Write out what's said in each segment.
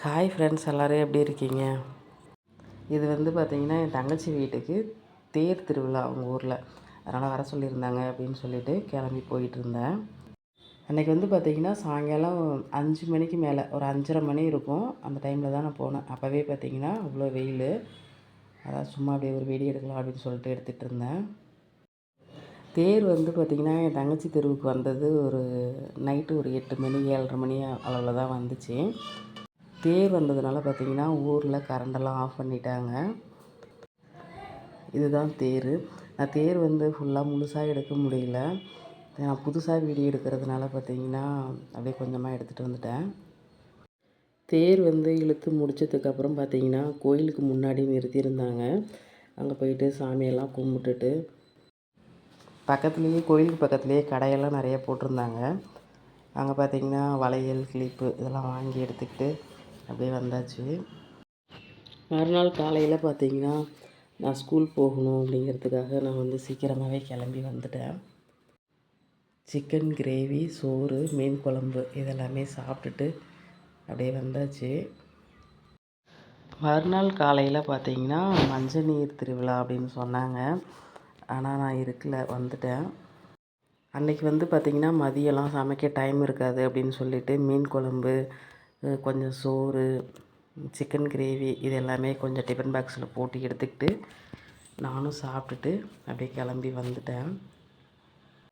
Hi friends எல்லோரும் எப்படி இருக்கீங்க? இது வந்து பார்த்திங்கன்னா என் தங்கச்சி வீட்டுக்கு தேர் திருவிழா அவங்க ஊரில். அதனால் வர சொல்லியிருந்தாங்க அப்படின்னு சொல்லிட்டு கிளம்பி போயிட்டு இருந்தேன். அன்றைக்கி வந்து பார்த்திங்கன்னா சாயங்காலம் அஞ்சு மணிக்கு மேலே ஒரு அஞ்சரை மணி இருக்கும். அந்த டைமில் தான் நான் போனேன். அப்போவே பார்த்திங்கன்னா அவ்வளோ வெயில். அதான் சும்மா அப்படியே ஒரு வீடியோ எடுக்கலாம் அப்படின்னு சொல்லிட்டு எடுத்துகிட்டு இருந்தேன். தேர் வந்து பார்த்திங்கன்னா என் தங்கச்சி தெருவுக்கு வந்தது ஒரு நைட்டு ஒரு எட்டு மணி ஏழரை மணி அளவில் தான் வந்துச்சு. தேர் வந்ததுனால பார்த்திங்கன்னா ஊரில் கரண்டெல்லாம் ஆஃப் பண்ணிட்டாங்க. இதுதான் தேர். நான் தேர் வந்து ஃபுல்லாக முழுசாக எடுக்க முடியல. நான் புதுசாக வீடியோ எடுக்கிறதுனால பார்த்திங்கன்னா அப்படியே கொஞ்சமாக எடுத்துகிட்டு வந்துட்டேன். தேர் வந்து இழுத்து முடிச்சதுக்கப்புறம் பார்த்திங்கன்னா கோயிலுக்கு முன்னாடி நிறுத்தியிருந்தாங்க. அங்கே போயிட்டு சாமியெல்லாம் கும்பிட்டுட்டு பக்கத்துலேயே கோயிலுக்கு பக்கத்துலேயே கடையெல்லாம் நிறைய போட்டிருந்தாங்க. அங்கே பார்த்திங்கன்னா வளையல் கிளிப்பு இதெல்லாம் வாங்கி எடுத்துக்கிட்டு அப்படியே வந்தாச்சு. மறுநாள் காலையில் பார்த்திங்கன்னா நான் ஸ்கூல் போகணும் அப்படிங்கிறதுக்காக நான் வந்து சீக்கிரமாகவே கிளம்பி வந்துட்டேன். சிக்கன் கிரேவி சோறு மீன் குழம்பு இதெல்லாமே சாப்பிட்டுட்டு அப்படியே வந்தாச்சு. மறுநாள் காலையில் பார்த்தீங்கன்னா மஞ்சள் நீர் திருவிழா அப்படின்னு சொன்னாங்க. ஆனால் நான் இருக்கல வந்துட்டேன். அன்றைக்கி வந்து பார்த்திங்கன்னா மதியம்லாம் சமைக்க டைம் இருக்காது அப்படின்னு சொல்லிட்டு மீன் குழம்பு கொஞ்சம் சோறு சிக்கன் கிரேவி இது எல்லாமே கொஞ்சம் டிஃபன் பாக்ஸில் போட்டு எடுத்துக்கிட்டு நானும் சாப்பிட்டுட்டு அப்படியே கிளம்பி வந்துட்டேன்.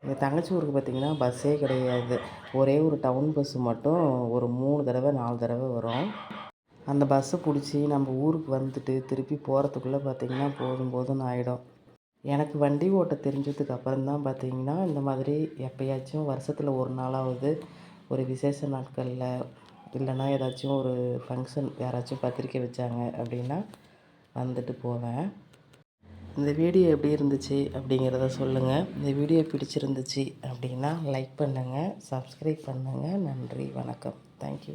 எங்கள் தங்கச்சி ஊருக்கு பார்த்திங்கன்னா பஸ்ஸே கிடையாது. ஒரே ஒரு டவுன் பஸ்ஸு மட்டும் ஒரு மூணு தடவை நாலு தடவை வரும். அந்த பஸ்ஸை பிடிச்சி நம்ம ஊருக்கு வந்துட்டு திருப்பி போகிறதுக்குள்ளே பார்த்திங்கன்னா போதும் போதும்னு ஆகிடும் எனக்கு வண்டி ஓட்ட தெரிஞ்சதுக்கு அப்புறம் தான் பார்த்திங்கன்னா இந்த மாதிரி எப்போயாச்சும் வருஷத்தில் ஒரு நாளாவது ஒரு விசேஷ நாட்களில் இல்லைன்னா ஏதாச்சும் ஒரு ஃபங்க்ஷன் யாராச்சும் பத்திரிக்கை வச்சாங்க அப்படின்னா வந்துட்டு போவேன். இந்த வீடியோ எப்படி இருந்துச்சு அப்படிங்கிறத சொல்லுங்கள் இந்த வீடியோ பிடிச்சிருந்துச்சு அப்படின்னா லைக் பண்ணுங்கள் சப்ஸ்கிரைப் பண்ணுங்கள் நன்றி வணக்கம். தேங்க்யூ